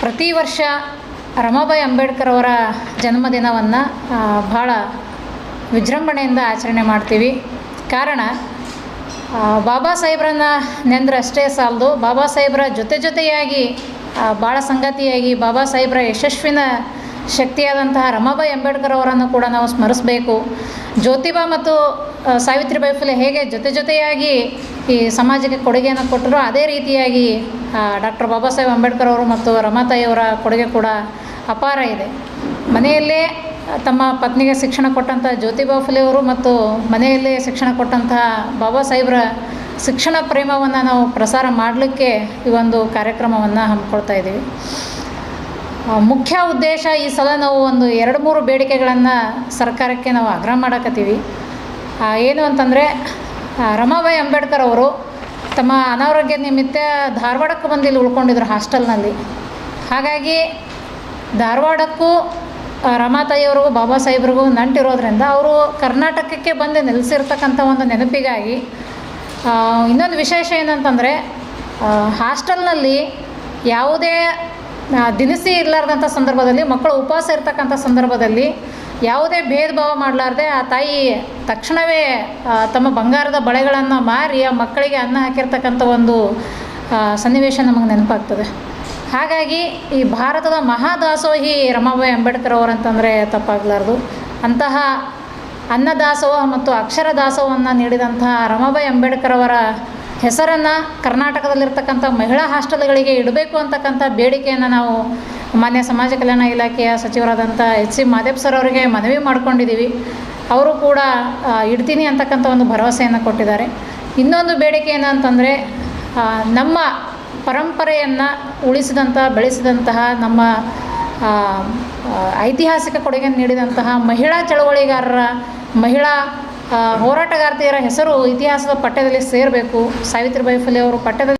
ಪ್ರತಿ ವರ್ಷ ರಮಾಬಾಯಿ ಅಂಬೇಡ್ಕರ್ ಅವರ ಜನ್ಮದಿನವನ್ನು ಭಾಳ ವಿಜೃಂಭಣೆಯಿಂದ ಆಚರಣೆ ಮಾಡ್ತೀವಿ. ಕಾರಣ ಬಾಬಾ ಸಾಹೇಬ್ರನ್ನ ನೆಂದ್ರೆ ಅಷ್ಟೇ ಸಾಲದು. ಬಾಬಾ ಸಾಹೇಬ್ರ ಜೊತೆ ಜೊತೆಯಾಗಿ ಭಾಳ ಸಂಗತಿಯಾಗಿ ಬಾಬಾ ಸಾಹೇಬ್ರ ಯಶಸ್ವಿನ ಶಕ್ತಿಯಾದಂತಹ ರಮಾಬಾಯಿ ಅಂಬೇಡ್ಕರ್ ಅವರನ್ನು ಕೂಡ ನಾವು ಸ್ಮರಿಸಬೇಕು. ಜ್ಯೋತಿಬಾ ಮತ್ತು ಸಾವಿತ್ರಿಬಾಯಿ ಫುಲೆ ಹೇಗೆ ಜೊತೆ ಜೊತೆಯಾಗಿ ಈ ಸಮಾಜಕ್ಕೆ ಕೊಡುಗೆಯನ್ನು ಕೊಟ್ಟರು. ಅದೇ ರೀತಿಯಾಗಿ ಡಾಕ್ಟರ್ ಬಾಬಾ ಸಾಹೇಬ್ ಅಂಬೇಡ್ಕರ್ ಅವರು ಮತ್ತು ರಮಾತಾಯಿಯವರ ಕೊಡುಗೆ ಕೂಡ ಅಪಾರ ಇದೆ. ಮನೆಯಲ್ಲೇ ತಮ್ಮ ಪತ್ನಿಗೆ ಶಿಕ್ಷಣ ಕೊಟ್ಟಂಥ ಜ್ಯೋತಿಬಾ ಫುಲೆ ಅವರು ಮತ್ತು ಮನೆಯಲ್ಲೇ ಶಿಕ್ಷಣ ಕೊಟ್ಟಂತಹ ಬಾಬಾ ಸಾಹೇಬ್ರ ಶಿಕ್ಷಣ ಪ್ರೇಮವನ್ನು ನಾವು ಪ್ರಸಾರ ಮಾಡಲಿಕ್ಕೆ ಈ ಒಂದು ಕಾರ್ಯಕ್ರಮವನ್ನು ಹಮ್ಮಿಕೊಳ್ತಾ ಇದ್ದೀವಿ. ಮುಖ್ಯ ಉದ್ದೇಶ ಈ ಸಲ ನಾವು ಒಂದು ಎರಡು ಮೂರು ಬೇಡಿಕೆಗಳನ್ನು ಸರ್ಕಾರಕ್ಕೆ ನಾವು ಆಗ್ರಹ ಮಾಡಕತ್ತೀವಿ. ಏನು ಅಂತಂದರೆ ರಮಾಬಾಯಿ ಅಂಬೇಡ್ಕರ್ ಅವರು ತಮ್ಮ ಅನಾರೋಗ್ಯ ನಿಮಿತ್ತ ಧಾರವಾಡಕ್ಕೆ ಬಂದು ಇಲ್ಲಿ ಉಳ್ಕೊಂಡಿದ್ರು ಹಾಸ್ಟೆಲ್ನಲ್ಲಿ. ಹಾಗಾಗಿ ಧಾರವಾಡಕ್ಕೂ ತಾಯಿ ರಮಾತಾಯಿಯವ್ರಿಗೂ ಬಾಬಾ ಸಾಹೇಬ್ರಿಗೂ ನಂಟಿರೋದ್ರಿಂದ ಅವರು ಕರ್ನಾಟಕಕ್ಕೆ ಬಂದು ನೆಲೆಸಿರ್ತಕ್ಕಂಥ ಒಂದು ನೆನಪಿಗಾಗಿ ಇನ್ನೊಂದು ವಿಶೇಷ ಏನಂತಂದರೆ ಹಾಸ್ಟೆಲ್ನಲ್ಲಿ ಯಾವುದೇ ದಿನಸಿ ಇರಲಾರ್ದಂಥ ಸಂದರ್ಭದಲ್ಲಿ, ಮಕ್ಕಳು ಉಪವಾಸ ಇರ್ತಕ್ಕಂಥ ಸಂದರ್ಭದಲ್ಲಿ ಯಾವುದೇ ಭೇದ ಭಾವ ಮಾಡಲಾರ್ದೆ ಆ ತಾಯಿ ತಕ್ಷಣವೇ ತಮ್ಮ ಬಂಗಾರದ ಬಳೆಗಳನ್ನು ಮಾರಿ ಆ ಮಕ್ಕಳಿಗೆ ಅನ್ನ ಹಾಕಿರ್ತಕ್ಕಂಥ ಒಂದು ಸನ್ನಿವೇಶ ನಮಗೆ ನೆನಪಾಗ್ತದೆ. ಹಾಗಾಗಿ ಈ ಭಾರತದ ಮಹಾದಾಸೋಹಿ ರಮಾಬಾಯಿ ಅಂಬೇಡ್ಕರ್ ಅವರಂತಂದರೆ ತಪ್ಪಾಗಲಾರ್ದು. ಅಂತಹ ಅನ್ನದಾಸೋಹ ಮತ್ತು ಅಕ್ಷರದಾಸೋಹವನ್ನು ನೀಡಿದಂತಹ ರಮಾಬಾಯಿ ಅಂಬೇಡ್ಕರ್ ಅವರ ಹೆಸರನ್ನು ಕರ್ನಾಟಕದಲ್ಲಿರ್ತಕ್ಕಂಥ ಮಹಿಳಾ ಹಾಸ್ಟೆಲ್ಗಳಿಗೆ ಇಡಬೇಕು ಅಂತಕ್ಕಂಥ ಬೇಡಿಕೆಯನ್ನು ನಾವು ಮಾನ್ಯ ಸಮಾಜ ಕಲ್ಯಾಣ ಇಲಾಖೆಯ ಸಚಿವರಾದಂಥ ಎಚ್ ಸಿ ಮಾದೇಪ್ ಸರ್ ಅವರಿಗೆ ಮನವಿ ಮಾಡ್ಕೊಂಡಿದ್ದೀವಿ. ಅವರು ಕೂಡ ಇಡ್ತೀನಿ ಅಂತಕ್ಕಂಥ ಒಂದು ಭರವಸೆಯನ್ನು ಕೊಟ್ಟಿದ್ದಾರೆ. ಇನ್ನೊಂದು ಬೇಡಿಕೆ ಏನಂತಂದರೆ ನಮ್ಮ ಪರಂಪರೆಯನ್ನು ಉಳಿಸಿದಂಥ, ಬೆಳೆಸಿದಂತಹ, ನಮ್ಮ ಐತಿಹಾಸಿಕ ಕೊಡುಗೆ ನೀಡಿದಂತಹ ಮಹಿಳಾ ಚಳವಳಿಗಾರರ ಮಹಿಳಾ ಹೋರಾಟಗಾರ್ತಿಯರ ಹೆಸರು ಇತಿಹಾಸದ ಪಠ್ಯದಲ್ಲಿ ಸೇರಬೇಕು. ಸಾವಿತ್ರಿಬಾಯಿ ಫುಲೆ ಅವರು ಪಠ್ಯದಲ್ಲಿ